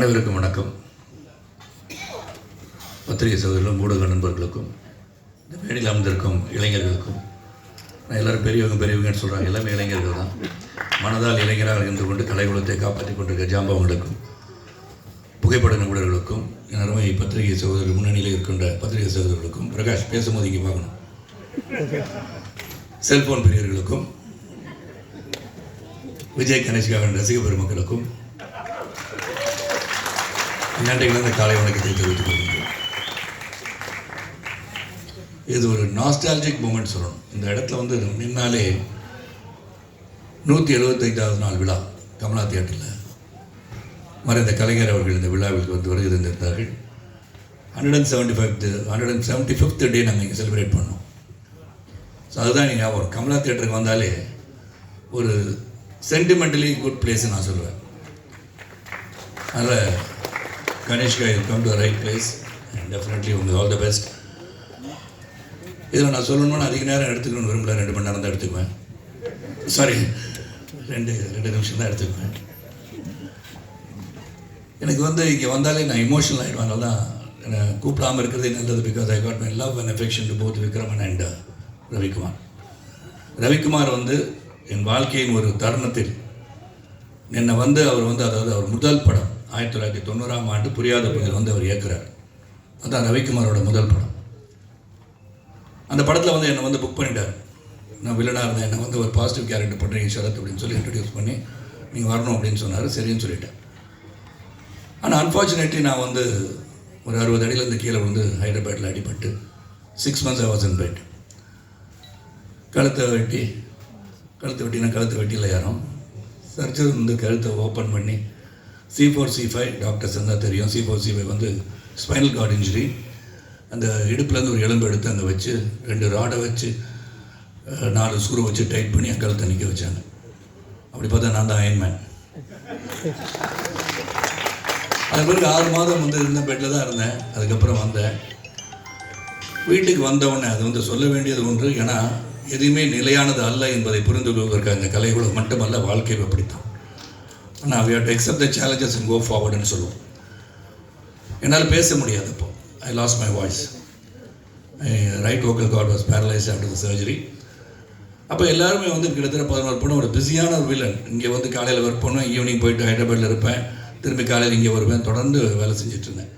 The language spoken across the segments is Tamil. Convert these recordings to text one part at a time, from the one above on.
அனைவருக்கும் வணக்கம். பத்திரிகை சகோதரர்களும் ஊடக நண்பர்களுக்கும் இந்த மேடையில் அமர்ந்திருக்கும் இளைஞர்களுக்கும் நான் எல்லாரும் பெரியவங்க பெரியவங்கன்னு சொல்கிறாங்க எல்லாமே இளைஞர்கள் தான். மனதால் இளைஞராக இருந்து கொண்டு கலைகுலத்தை காப்பாற்றி கொண்டிருக்க ஜாம்பவங்களுக்கும் புகைப்பட நிபுணர்களுக்கும் என் அருமை பத்திரிகை சகோதரர்கள் முன்னணியில் இருக்கின்ற பத்திரிகை சகோதரர்களுக்கும் பிரகாஷ் பேசும்போது இங்கே பார்க்கணும். செல்போன் பெரியவர்களுக்கும் விஜய் கணேஷ்காவின் ரசிக பெருமக்களுக்கும் நன்றி காலை வணக்கத்தை தெரிவித்துக் கொள்கின்றேன் இது ஒரு நாஸ்டாலஜிக் மூமெண்ட் சொல்லணும். இந்த இடத்துல வந்து முன்னாலே நூற்றி எழுபத்தைந்தாவது நாள் விழா கமலா தியேட்டரில். மறைந்த கலைஞர் அவர்கள் இந்த விழாவில் வந்து வருகை தந்திருந்தார்கள். Hundred and seventy five hundred and seventy fifth day நாங்கள் இங்கே செலிப்ரேட் பண்ணோம். ஸோ அதுதான் நீங்கள் ஞாபகம். கமலா தியேட்டருக்கு வந்தாலே ஒரு சென்டிமெண்டலி குட் பிளேஸ் நான் சொல்லுவேன். அதில் Kanishka you come to right place definitely உங்களுக்கு ஆல் த பெஸ்ட் இதில் நான் சொல்லணும்னு அதிக நேரம் எடுத்துக்கணும்னு விரும்பல ரெண்டு மணி நேரம் தான் எடுத்துக்குவேன். சாரி ரெண்டு ரெண்டு நிமிஷம் தான் எடுத்துக்குவேன். எனக்கு வந்து இங்கே வந்தாலே நான் இமோஷனல் ஆகிடுவேன் அதனால தான் என்னை கூப்பிடாமல் இருக்கிறதே நல்லது because I got my love and affection to both Vikraman and Ravikumar Ravikumar வந்து என் வாழ்க்கையின் ஒரு தருணத்தில் என்னை வந்து அவர் வந்து அதாவது அவர் முதல் படம் ஆயிரத்தி தொள்ளாயிரத்தி தொண்ணூறாம் ஆண்டு புரியாத புயல் வந்து அவர் இயக்குறார். அதான் ரவிக்குமாரோட முதல் படம். அந்த படத்தில் வந்து என்னை வந்து புக் பண்ணிட்டார். நான் வில்லனாக இருந்தேன் என்னை வந்து ஒரு பாசிட்டிவ் கேரக்டர் பண்ணுறீங்க சரத் அப்படின்னு சொல்லி இன்ட்ரடியூஸ் பண்ணி நீங்கள் வரணும் அப்படின்னு சொன்னார் சரின்னு சொல்லிட்டேன். ஆனால் அன்ஃபார்ச்சுனேட்லி நான் வந்து ஒரு அறுபது அடியிலேருந்து கீழே வந்து ஹைதராபாத்தில் அடிபட்டு six months I was in bed கழுத்தை வெட்டி கழுத்தை வெட்டினா கழுத்தை வெட்டியில் யாரும் சர்ச்சர் வந்து கழுத்தை ஓப்பன் பண்ணி C four C five doctors இருந்தால் தெரியும். சி ஃபோர் சி ஃபைவ் வந்து ஸ்பைனல் கார்டு இன்ஜுரி அந்த இடுப்புலேருந்து ஒரு எலும்பு எடுத்து அங்கே வச்சு ரெண்டு ராடை வச்சு நாலு ஸ்க்ரூ வச்சு டைட் பண்ணி என் கழுத்தை நிற்க வச்சாங்க. அப்படி பார்த்தா நான் தான் அயன்மேன் அது பிறகு ஆறு மாதம் வந்து இருந்த பெட்டில் தான் இருந்தேன். அதுக்கப்புறம் வந்தேன். வீட்டுக்கு வந்தவுடனே அது வந்து சொல்ல வேண்டியது ஒன்று. ஏன்னா எதுவுமே நிலையானது அல்ல என்பதை புரிந்து கொள்வதற்கு அந்த கலைகளும் மட்டுமல்ல வாழ்க்கையும் அப்படித்தான். ஆனால் we have to the challenges challenges go go forwardன்னு சொல்லுவோம் என்னால் பேச முடியாது இப்போ I lost my voice right vocal cord was paralyse after the surgery அப்போ எல்லாருமே வந்து கிட்டத்தட்ட பதினோரு பொண்ணு ஒரு பிஸியான ஒரு வில்லன் இங்கே வந்து காலையில் ஒர்க் பண்ணுவேன் ஈவினிங் போயிட்டு ஹைதராபாத்தில் இருப்பேன். திரும்பி காலையில் இங்கே வருவேன் தொடர்ந்து வேலை செஞ்சுட்டு இருந்தேன்.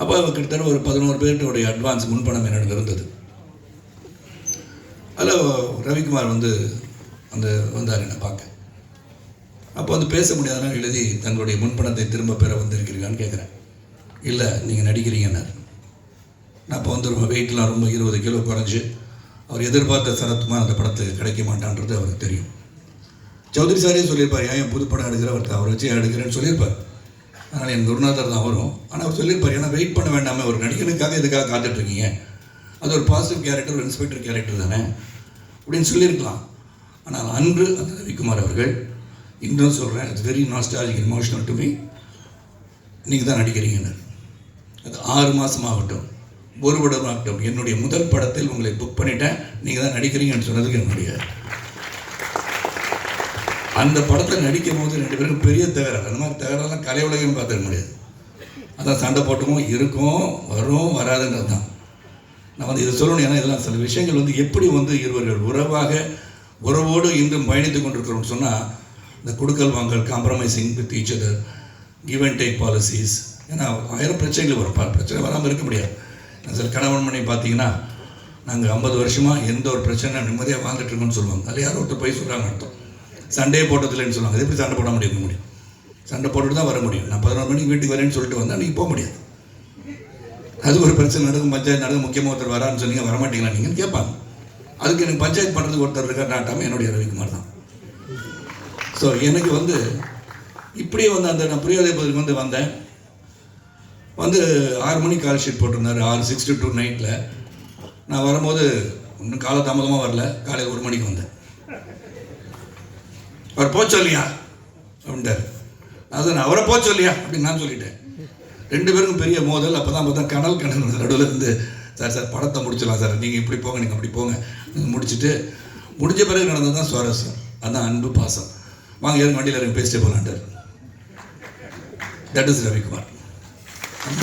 அப்போ கிட்டத்தட்ட ஒரு பதினோரு பேர்கிட்ட அட்வான்ஸ் முன்பணம் என்னிடம் இருந்தது. அதில் ரவிக்குமார் வந்து அந்த வந்தார் என்னை பார்க்க. அப்போ வந்து பேச முடியாதனால் எழுதி தங்களுடைய முன்பணத்தை திரும்ப பெற வந்திருக்கிறீங்களான்னு கேட்குறேன் இல்லை நீங்கள் நடிக்கிறீங்கன்னார் நான் அப்போ வந்து ரொம்ப வெயிட்லாம் ரொம்ப இருபது கிலோ குறைஞ்சி அவர் எதிர்பார்த்த சரத்துமா அந்த படத்துக்கு கிடைக்க மாட்டான்றது அவருக்கு தெரியும். சௌத்ரி சாரே சொல்லியிருப்பார் ஏன் புது படம் எடுக்கிற? அவர் அவரை வச்சு எடுக்கிறேன்னு சொல்லியிருப்பார். அதனால் என் குருநாதர் தான் வரும் ஆனால் அவர் சொல்லியிருப்பார் ஏன்னா வெயிட் பண்ண வேண்டாமே ஒரு நடிகனுக்காக இதுக்காக காத்துட்ருக்கீங்க? அது ஒரு பாசிட்டிவ் கேரக்டர் ஒரு இன்ஸ்பெக்டர் கேரக்டர் தானே? அப்படின்னு சொல்லியிருக்கலாம். ஆனால் அன்று அந்த ரவிக்குமார் அவர்கள் இன்னும் சொல்கிறேன் it's very nostalgic emotional to me நீங்கள் தான் நடிக்கிறீங்கன்னு. அது ஆறு மாதம் ஆகட்டும் ஒரு படம் ஆகட்டும் என்னுடைய முதல் படத்தில் உங்களை புக் பண்ணிட்டேன். நீங்கள் தான் நடிக்கிறீங்கன்னு சொன்னதுக்கு என்னுடைய அந்த படத்தை நடிக்கும் போது ரெண்டு பேரும் பெரிய தகராறு. அந்த மாதிரி தகராறுலாம் கலை உலகம் பார்த்துக்க முடியாது. அதான் சண்டை போட்டுமோ இருக்கும் வரும் வராதுன்றது தான். நான் வந்து இதை சொல்லணும் ஏன்னா இதெல்லாம் சில விஷயங்கள் வந்து எப்படி வந்து இருவர்கள் உறவாக உறவோடு இன்றும் பயணித்து கொண்டிருக்கிறோம்னு சொன்னால் இந்த கொடுக்கல் வாங்கல் compromising with each other give and take policies ஏன்னா ஆயிரம் பிரச்சனைகள் வரும். பல பிரச்சனை வராமல் இருக்க முடியாது. நான் சில கணவன் மணி பார்த்தீங்கன்னா நாங்கள் ஐம்பது வருஷமாக எந்த ஒரு பிரச்சனை நிம்மதியாக வாழ்ந்துட்டு இருக்கோம்னு சொல்லுவாங்க. அதில் யாரோ ஒருத்தர் போய் சொல்கிறாங்க அர்த்தம். சண்டே போட்டதில்லைன்னு சொல்லுவாங்க. அது எப்படி சண்டை போட முடியும் முடியும்? சண்டை போட்டுட்டு தான் வர முடியும். நான் பதினொரு மணிக்கு வீட்டுக்கு வரேன்னு சொல்லிட்டு வந்தால் நீங்கள் போக முடியாது. அது ஒரு பிரச்சனை நடக்கும். பஞ்சாயத்து நடக்கும். முக்கியமாக ஒருத்தர் வரான்னு சொன்னீங்க வரமாட்டீங்களா நீங்கன்னு கேட்பாங்க. அதுக்கு எனக்கு பஞ்சாயத்து பண்ணுறதுக்கு ஒருத்தர் இருக்கார். நாட்டாமல் என்னுடைய ரவிக்குமார் தான். ஸோ எனக்கு வந்து இப்படியே வந்து அந்த நான் புரியாத வந்து வந்தேன். வந்து ஆறு மணிக்கு கால் ஷீட் போட்டிருந்தாரு ஆறு சிக்ஸ்டி டூ நைட்டில் நான் வரும்போது இன்னும் காலதாமதமாக வரல காலையில் ஒரு மணிக்கு வந்தேன். அவர் போக சொல்லியா? அப்படின்ட்டார். அதான் அவரை போக சொல்லியா? அப்படின்னு நான் சொல்லிட்டேன். ரெண்டு பேருக்கும் பெரிய மோதல் அப்போ தான் பார்த்தா கனல் கணல் நடுவில் இருந்து சார் சார் படத்தை முடிச்சிடலாம் சார். நீங்கள் இப்படி போங்க நீங்கள் அப்படி போங்க. நீங்கள் முடிச்சுட்டு முடிஞ்ச பிறகு நடந்தது தான் சுவாரஸ்யம். அதான் அன்பு பாசம். வாங்க இறங்க வண்டியில் இறங்கி பேசிட்டே போகலான்ட்டார் that is Ravikumar.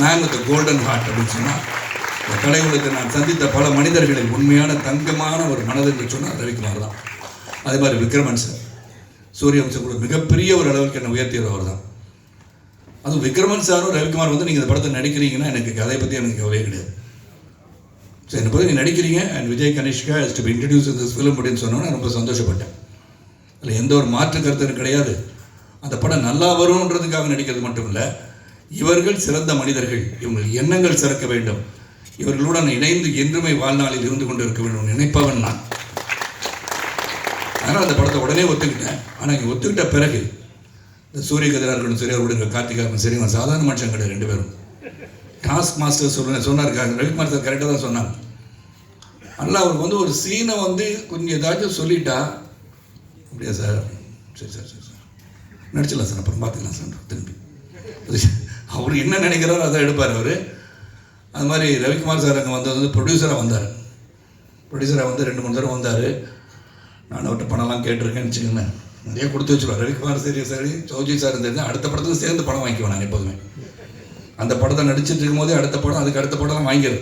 Man with golden heart அப்படின்னு சொன்னால் இந்த கலைகளுக்கு நான் சந்தித்த பல மனிதர்களின் உண்மையான தங்கமான ஒரு மனது என்று சொன்னால் ரவிக்குமார் தான். அதே மாதிரி விக்ரமன் சார். சூரியவம்சம் கூட மிகப்பெரிய ஒரு அளவுக்கு என்னை அவர் தான். அதுவும் விக்ரமன் சாரும் ரவிக்குமார் வந்து நீங்கள் இந்த படத்தை நடிக்கிறீங்கன்னா எனக்கு கதையை பற்றி எனக்கு கவலையே கிடையாது. ஸோ என்னை பற்றி நீங்கள் நடிக்கிறீங்க and Vijay Kanishka is to introduce this film அப்படின்னு சொன்னோன்னே ரொம்ப சந்தோஷப்பட்டேன். அதில் எந்த ஒரு மாற்று கருத்தரும் கிடையாது. அந்த படம் நல்லா வரும்ன்றதுக்காக நடிக்கிறது மட்டும் இல்லை இவர்கள் சிறந்த மனிதர்கள் இவங்கள் எண்ணங்கள் சிறக்க வேண்டும். இவர்களுடன் இணைந்து என்றுமே வாழ்நாளில் இருந்து கொண்டு இருக்க வேண்டும் நினைப்பவன் நான். அதனால் அந்த படத்தை உடனே ஒத்துக்கிட்டேன். ஆனால் இங்கே ஒத்துக்கிட்ட பிறகு இந்த சூரிய கதிரா இருக்கணும் சரி அவருடைய இருக்க சரி அவன் சாதாரண மனுஷன் கிடையாது ரெண்டு பேரும். டாஸ்க் மாஸ்டர் சொல்ல சொன்னார் ரவிக்குமார் சார் கரெக்டாக தான் சொன்னாங்க நல்லா அவருக்கு வந்து ஒரு சீனை வந்து கொஞ்சம் ஏதாச்சும் சொல்லிட்டா அப்படியா சார்? சரி சார் சரி சார். நடிச்சிடலாம் சார் அப்புறம் பார்த்துக்கலாம் சார் திரும்பி. அவர் என்ன நினைக்கிறாரோ அதை எடுப்பார் அவர். அது மாதிரி ரவிக்குமார் சார் அங்கே வந்தது வந்து ப்ரொடியூசராக வந்தார். ப்ரொடியூசராக வந்து ரெண்டு மூணு தடவை வந்தார். நான் அவர்கிட்ட பணம்லாம் கேட்டிருக்கேன்னு வச்சுக்கோங்களேன். நிறைய கொடுத்து வச்சுருவார். ரவிக்குமார் சரி சரி சௌஜி சார் இருந்தது அடுத்த படத்துக்கு சேர்ந்து படம் வாங்கிக்குவேன் நான் எப்போதுமே. அந்த படத்தை நடிச்சிட்டு இருக்கும்போதே அடுத்த படம் அதுக்கு அடுத்த படம்லாம் வாங்கிடுது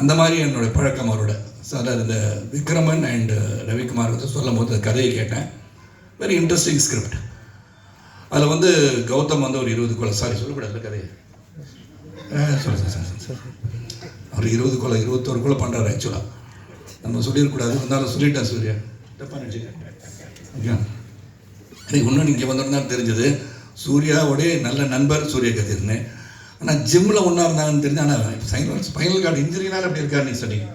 அந்த மாதிரி என்னுடைய பழக்கம் அவரோட. சார் இந்த விக்ரமன் அண்ட் ரவிக்குமார் வந்து சொல்லும் போது கதையை கேட்டேன். வெரி இன்ட்ரெஸ்டிங் ஸ்கிரிப்ட் அதில் வந்து கௌதம் வந்து ஒரு இருபது கொலை சாரி சொல்லக்கூடாது கதையை. சொல்லுங்கள் சார் சார் அவர் இருபது கொலை இருபத்தோரு கொலை பண்ணுறாரு ஆக்சுவலாக நம்ம சொல்லிடக்கூடாது இருந்தாலும் சொல்லிட்டேன் சூர்யா. தப்பாக நினச்சிக்க ஓகே எனக்கு இன்னும் இங்கே வந்தோன்னு தான் தெரிஞ்சது. சூர்யாவுடைய நல்ல நண்பர் சூரிய கதிர்னு. ஆனால் ஜிம்மில் ஒன்றா இருந்தாங்கன்னு தெரிஞ்சு ஆனால் ஸ்பைனல் ஃபைனல் கார்டு இன்ஜுரினால் அப்படி இருக்காரு நீ சொன்னீங்க.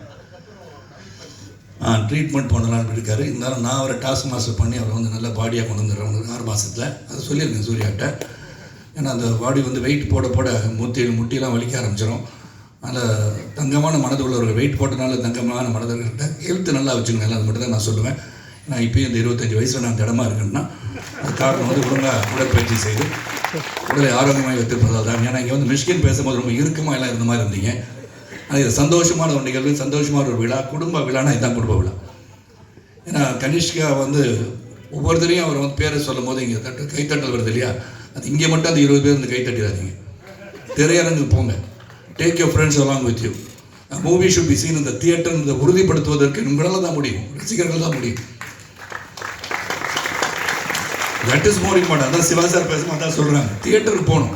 ட்ரீட்மெண்ட் பண்ணலாம்னு இருக்காரு. இருந்தாலும் நான் அவரை டாஸ்க் மாஸ்டர் பண்ணி அவரை வந்து நல்ல பாடியாக கொண்டு வந்துடுறேன். ஆறு மாதத்தில் அதை சொல்லியிருக்கேன் சூர்யாட்ட ஏன்னா அந்த பாடி வந்து வெயிட் போட போட முத்தி முட்டிலாம் வலிக்க ஆரம்பிச்சிடும் அதில் தங்கமான மனது உள்ளவர்கள் வெயிட் போட்டனால தங்கமான மனதர்கள்ட்ட ஹெல்த் நல்லா வச்சுக்கணும் எல்லாம் அது மட்டும் தான் நான் சொல்லுவேன். நான் இப்போயும் இந்த இருபத்தஞ்சி வயசில் நான் திடமாக இருக்கேன்னா அது காரணம் வந்து ஒழுங்காக உடற்பயிற்சி செய்து உடலை ஆரோக்கியமாக வைத்திருப்பதால் தான். ஏன்னா இங்கே வந்து மிஷ்கின் பேசும்போது ரொம்ப இறுக்கமாக எல்லாம் இருந்த மாதிரி இருந்தீங்க. அது இது சந்தோஷமான ஒரு நிகழ்வு சந்தோஷமான ஒரு விழா குடும்ப விழானா இதுதான் குடும்ப விழா. ஏன்னா கனிஷ்கா வந்து ஒவ்வொருத்தரையும் அவர் வந்து பேரை சொல்லும் போது இங்கே தட்டு கைத்தட்டல் வருது இல்லையா? அது இங்கே மட்டும் அந்த இருபது பேர் வந்து கைத்தட்டிடாதீங்க திரையரங்கு போங்க. Take you friends along with you movie should be seen இந்த தியேட்டர் உறுதிப்படுத்துவதற்கு உங்களால் தான் முடியும். ரசிகர்கள் தான் முடியும். தட் இஸ் மோர் இம்பார்ட்டன் அதான் சிவா சார் பேசும்போது அதான் சொல்கிறாங்க தியேட்டருக்கு போகணும்.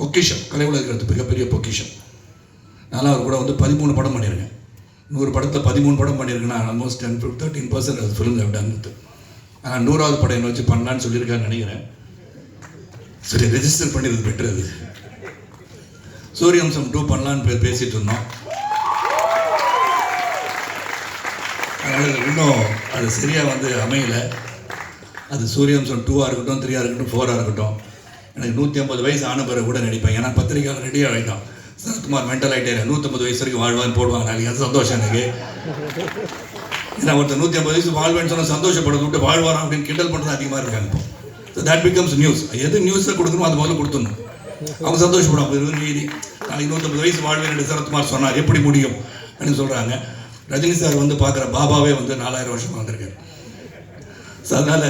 பொக்கிஷம் கலை உலகிறது மிகப்பெரிய பொக்கிஷம். நான் அவர் கூட வந்து பதிமூணு படம் பண்ணியிருக்கேன். நூறு படத்தில் பதிமூணு படம் பண்ணியிருக்கேன்னா ஆல்மோஸ்ட் டென் தேர்ட்டின் பர்சன்ட் அது ஃபிலிம் டன் ஆனால் நூறாவது படம் என்ன வச்சு பண்ணலான்னு சொல்லியிருக்கான்னு நினைக்கிறேன். சரி ரெஜிஸ்டர் பண்ணிடுறது பெட்டர் அது சூரியவம்சம் டூ பண்ணலான்னு பேசிகிட்டு இருந்தோம். அதனால் இன்னும் அது சரியாக வந்து அமையலை. அது சூரியவம்சம் டூவாக இருக்கட்டும் த்ரீயாக இருக்கட்டும் ஃபோராக இருக்கட்டும். எனக்கு நூற்றி ஐம்பது வயசு ஆன பிறகு கூட நடிப்பேன். ஏன்னா பத்திரிக்கையாளர் ரெடியாக ஆகிட்டோம் சரத்குமார் மென்டல் ஆகிட்டே நூற்றம்பது வயசு வரைக்கும் வாழ்வான்னு போடுவாங்க. நாளைக்கு அது சந்தோஷம் எனக்கு. ஏன்னா ஒருத்தர் நூற்றி ஐம்பது வயசு வாழ்வேன்னு சொன்னால் சந்தோஷப்படுறது விட்டு வாழ்வாராம் அப்படின்னு கிண்டல் பண்ணுறது அதிகமாக இருக்காங்க இப்போ. ஸோ தட் பிகம்ஸ் நியூஸ் எது நியூஸில் கொடுக்கணும் அது முதல்ல கொடுத்துடணும். அவங்க சந்தோஷப்படுவாங்க நீதி நாளைக்கு நூற்றம்பது வயசு வாழ்வேன் சரத்குமார் சொன்னார். எப்படி முடியும் அப்படின்னு சொல்கிறாங்க ரஜினி சார் வந்து பார்க்குற பாபாவே வந்து நாலாயிரம் வருஷம் வந்திருக்காரு ஸோ அதனால்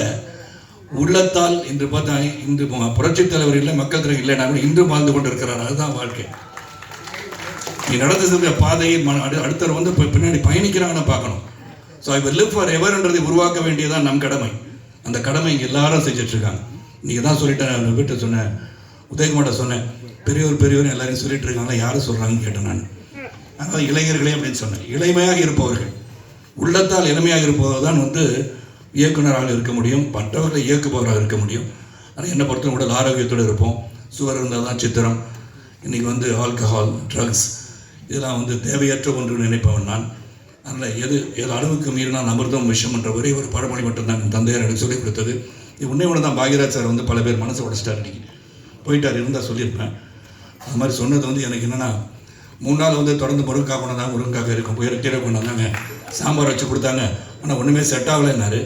உள்ளத்தால் இன்று பார்த்தா இன்று புரட்சித் தலைவர் இல்லை மக்கள் தலைவர் இல்லைனா கூட இன்று வாழ்ந்து கொண்டிருக்கிறார். அதுதான் வாழ்க்கை. நீ நடந்து சென்ற பாதையை அடுத்தவர் வந்து பின்னாடி பயணிக்கிறாங்கன்னு பார்க்கணும். ஸோ ஐ லிவ் ஃபார் எவர்ன்றதை உருவாக்க வேண்டியதான் நம் கடமை. அந்த கடமை இங்கே எல்லாரும் செஞ்சுட்டு இருக்காங்க நீங்கள் தான் சொல்லிட்டேன் வீட்டை சொன்னேன் உதயகுமார்ட்ட சொன்னேன். பெரியவர் பெரியவர் எல்லாரையும் சொல்லிட்டு இருக்காங்களா யாரும் சொல்கிறாங்கன்னு கேட்டேன் நான். அதாவது இளைஞர்களே அப்படின்னு சொன்னேன். இளமையாக இருப்பவர்கள். உள்ளத்தால் இளமையாக இருப்பவர் தான் வந்து இயக்குனராக இருக்க முடியும் மற்றவர்களை இயக்குபவராக இருக்க முடியும். ஆனால் என்னை பொறுத்த உடல் ஆரோக்கியத்தோடு இருப்போம். சுவர் இருந்தால் தான் சித்திரம். இன்றைக்கி வந்து ஆல்கஹால் ட்ரக்ஸ் இதெல்லாம் வந்து தேவையற்ற ஒன்று நினைப்பவன் நான். அதனால் எது எது அளவுக்கு மீறினால் அமிர்தம் விஷம் என்ற ஒரே ஒரு பழமொழி மட்டும்தான் என் தந்தையார் எனக்கு சொல்லிக் கொடுத்தது. இது உன்னை ஒன்று தான். பாகிராஜ் சார் வந்து பல பேர் மனசை உடச்சிட்டார் இன்றைக்கி போயிட்டார் இருந்தால் சொல்லியிருப்பேன். அது மாதிரி சொன்னது வந்து எனக்கு என்னென்னா மூணு நாள் வந்து தொடர்ந்து முருங்கக்காய் கொண்டு வந்தாங்க இருக்கும் போய் கீரை கொண்டு வந்தாங்க சாம்பார் வச்சு கொடுத்தாங்க. ஆனால் ஒன்றுமே செட் ஆகலைன்னாரு.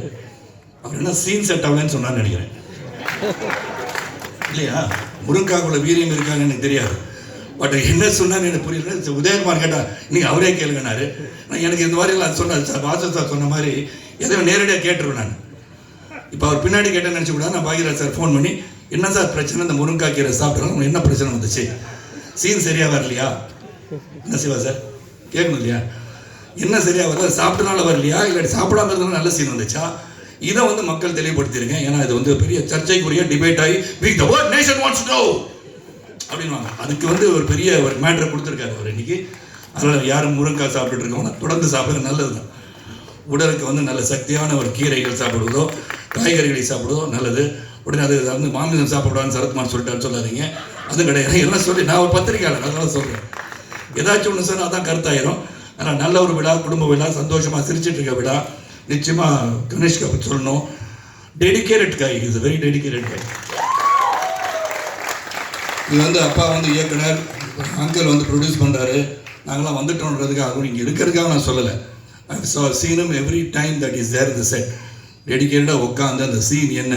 அப்படின்னா சீன் செட் ஆகலன்னு சொன்னான்னு நினைக்கிறேன். இல்லையா? முருங்காக்குள்ள வீரியம் இருக்கான்னு எனக்கு தெரியாது. பட் என்ன சொன்னான்னு எனக்கு புரியல. உதயகுமார் கேட்டா நீங்கள் அவரே கேளுங்கனாரு நான் எனக்கு இந்த மாதிரி எல்லாம் சொன்னார் சார் வாசு சார் சொன்ன மாதிரி எதையும் நேரடியாக கேட்டுருவேன் நான். இப்போ அவர் பின்னாடி கேட்டேன்னு நினச்சி கூட நான் பாகிராஜ் சார் ஃபோன் பண்ணி என்ன சார் பிரச்சனை? இந்த முருங்கா கீரை சாப்பிட்றாங்க என்ன பிரச்சனை வந்துச்சு? சீன் சரியாக வரலையா? என்ன சிவா சார்? கேட்கணும் இல்லையா? என்ன சரியாக வரல? சாப்பிட்டனால வரலையா? இல்லாட்டி சாப்பிடாம இருந்தாலும் நல்ல சீன் வந்துச்சா? இதை வந்து மக்கள் தெளிவுபடுத்திருங்க ஏன்னா இது வந்து பெரிய சர்ச்சைக்குரிய டிபேட் ஆகி we the world nation wants to அப்படின்வாங்க அதுக்கு வந்து ஒரு பெரிய ஒரு மேட்ரை கொடுத்துருக்காரு அவர் இன்னைக்கு. அதனால் யாரும் முருங்காய் சாப்பிட்டுட்டு இருக்கவங்க தொடர்ந்து சாப்பிட்றது நல்லது தான் உடலுக்கு வந்து நல்ல சக்தியான ஒரு கீரைகள் சாப்பிடுவதோ காய்கறிகளை சாப்பிடுவதோ நல்லது. உடனே அது வந்து மாமிசம் சாப்பிடுவான்னு சரத்குமார் சொல்லிட்டான்னு சொல்லாதீங்க. அது கிடையாது. எல்லாம் சொல்லி நான் ஒரு பத்திரிக்கையாளர் அதனால சொல்கிறேன் ஏதாச்சும் ஒன்று சொன்னால் அதான் கருத்தாயிரும். ஆனால் நல்ல ஒரு விழா குடும்ப விழா சந்தோஷமாக சிரிச்சிட்டு இருக்க விழா நிச்சயமாக கணேஷ்க்கு அப்படி சொல்லணும். டெடிக்கேட்டட் காய் இஸ் வெரி டெடிக்கேட்டட் காய் இது வந்து அப்பா வந்து இயக்குனர் அங்கிள் வந்து ப்ரொடியூஸ் பண்ணுறாரு நாங்களாம் வந்துட்டோன்றதுக்காக அதுவும் இங்கே இருக்கிறதுக்காக நான் சொல்லலை. ஸோ சீனும் every time that is there the set டெடிக்கேட்டாக உட்காந்து அந்த சீன் என்ன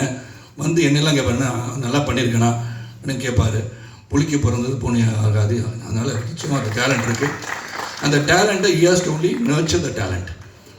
வந்து என்னெல்லாம் கேட்பாருன்னா நல்லா பண்ணியிருக்கேனா அப்படின்னு கேட்பாரு புளிக்க பிறந்தது பூனை ஆகாது. அதனால் நிச்சயமாக அந்த டேலண்ட் இருக்குது அந்த டேலண்ட்டை years only nurture the talent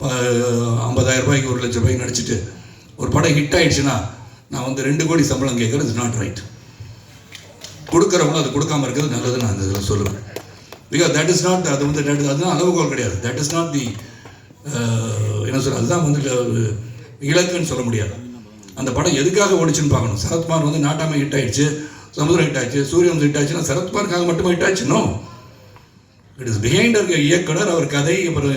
ஐம்பதாயிரம் ரூபாய்க்கு ஒரு லட்ச ரூபாய்க்கு நடிச்சிட்டு ஒரு படம் ஹிட் ஆயிடுச்சுன்னா நான் வந்து ரெண்டு கோடி சம்பளம் கேட்குறது இஸ் நாட் ரைட் கொடுக்குறவங்களும் அது கொடுக்காம இருக்கிறது நல்லது நான் அந்த இதில் சொல்லுவேன். பிகாஸ் தட் இஸ் நாட் அது வந்து that- அதுதான் அளவுகோல் கிடையாது. தட் இஸ் நாட் தி என்ன சொல்ற அதுதான் வந்து இலக்குன்னு சொல்ல முடியாது. அந்த படம் எதுக்காக ஓடிச்சுன்னு பார்க்கணும். சரத்குமார் வந்து நாட்டாமை ஹிட் ஆயிடுச்சு சமுதிரம் ஹிட் ஆச்சு சூரியன் ஹிட் ஆச்சுன்னா சரத்குமாருக்காக மட்டுமே ஹிட் ஆச்சுனோ இட் இஸ் பிஹைண்ட் இருக்க இயக்குனர் அவர் கதை அப்புறம்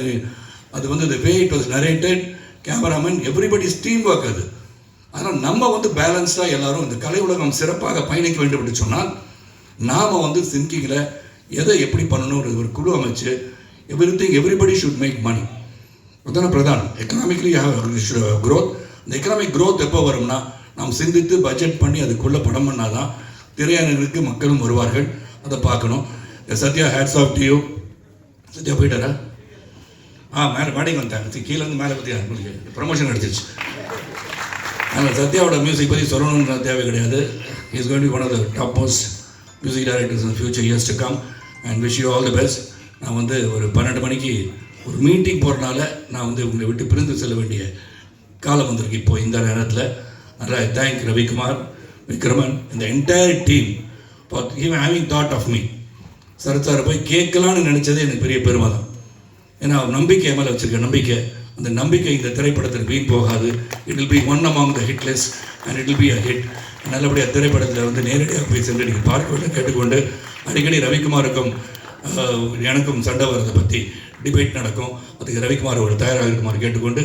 அது வந்து the way it was narrated cameraman everybody's team work அது. ஆனால் நம்ம வந்து பேலன்ஸ்டாக எல்லாரும் இந்த கலை உலகம் சிறப்பாக பயணிக்க வேண்டும் என்று சொன்னால் நாம் வந்து திங்கிங்கில் எதை எப்படி பண்ணணும் ஒரு குழு அமைச்சு every thing everybody should make money அதுதானே பிரதானம் எக்கனாமிக்லி க்ரோத் இந்த எக்கனாமிக் க்ரோத் எப்போ வரும்னா நாம் சிந்தித்து பட்ஜெட் பண்ணி அதுக்குள்ளே படம் பண்ணாதான் திரையரங்குக்கு மக்களும் வருவார்கள். அதை பார்க்கணும். Sathya hats off to you Sathya போயிட்டாரா? ஆ மேலே மேடைக்கு வந்துட்டாங்க. கீழே இருந்து மேலே பற்றி உங்களுக்கு ப்ரமோஷன் கிடச்சிருச்சு அதனால் சத்யாவோட மியூசிக் பற்றி சொல்லணுன்ற தேவை கிடையாது. Is going one of the top most music directors in future years to come and wish you all the best நான் வந்து ஒரு பன்னெண்டு மணிக்கு ஒரு மீட்டிங் போகிறனால நான் வந்து உங்களை விட்டு பிரிந்து செல்ல வேண்டிய காலம் வந்திருக்கு இப்போ இந்த நேரத்தில். அதனால் தேங்க் ரவிக்குமார் விக்ரமன் இந்த entire team for even having thought of me Sarath சாரை போய் கேட்கலான்னு நினச்சதே எனக்கு பெரிய பெருமை தான் ஏன்னா அவர் நம்பிக்கை மேலே வச்சிருக்க நம்பிக்கை. அந்த நம்பிக்கை இந்த திரைப்படத்தில் வீண் போகாது. It will be one among the hitless and it will be a hit நல்லபடியாக திரைப்படத்தில் வந்து நேரடியாக போய் சென்று நீங்கள் பார்க்க வேண்டும் கேட்டுக்கொண்டு அடிக்கடி ரவிக்குமாருக்கும் எனக்கும் சண்டை வரதை பற்றி டிபேட் நடக்கும். அதுக்கு ரவிக்குமார் ஒரு தயாராக இருக்குமாறு கேட்டுக்கொண்டு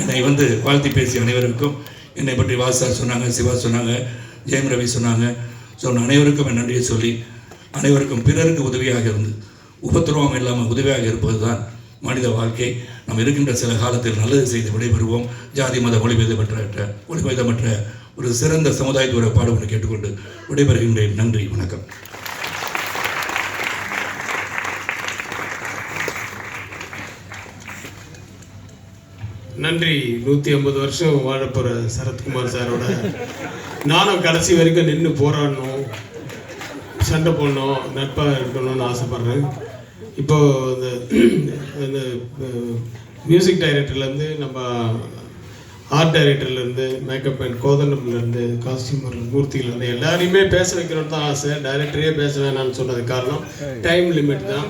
என்னை வந்து வாழ்த்தி பேசிய அனைவருக்கும் என்னை பற்றி வாசா சொன்னாங்க சிவா சொன்னாங்க ஜெயம் ரவி சொன்னாங்க. சொன்ன அனைவருக்கும் என் நன்றியை சொல்லி அனைவருக்கும் பிறருக்கு உதவியாக இருந்து உபத்திரவம் இல்லாமல் உதவியாக இருப்பது தான் மனித வாழ்க்கை. நாம் இருக்கின்ற சில காலத்தில் நல்லது செய்து விடைபெறுவோம். ஜாதி மத ஒளிபேதமற்ற ஒளிபேதமற்ற ஒரு சிறந்த சமுதாயத்தோட பாடுபட கேட்டுக்கொண்டு விடைபெறுகின்றேன். நன்றி வணக்கம். நன்றி. நூற்றி ஐம்பது வருஷம் வாழ போற சரத்குமார் சாரோட. நானும் கடைசி வரைக்கும் நின்று போராடணும் சண்டை போடணும் நட்பாக இருக்கணும்னு ஆசைப்பட்றேன். இப்போ இந்த இந்த மியூசிக் டைரக்டர்லேருந்து நம்ம ஆர்ட் டைரக்டர்லேருந்து மேக்கப் அண்ட் கோதண்டம்லேருந்து காஸ்டியூமர் மூர்த்தியிலேருந்து எல்லாரையுமே பேச வைக்கணும்னு தான் ஆசை. டைரக்டரே பேச வேணாம்னு சொன்னது காரணம் டைம் லிமிட் தான்.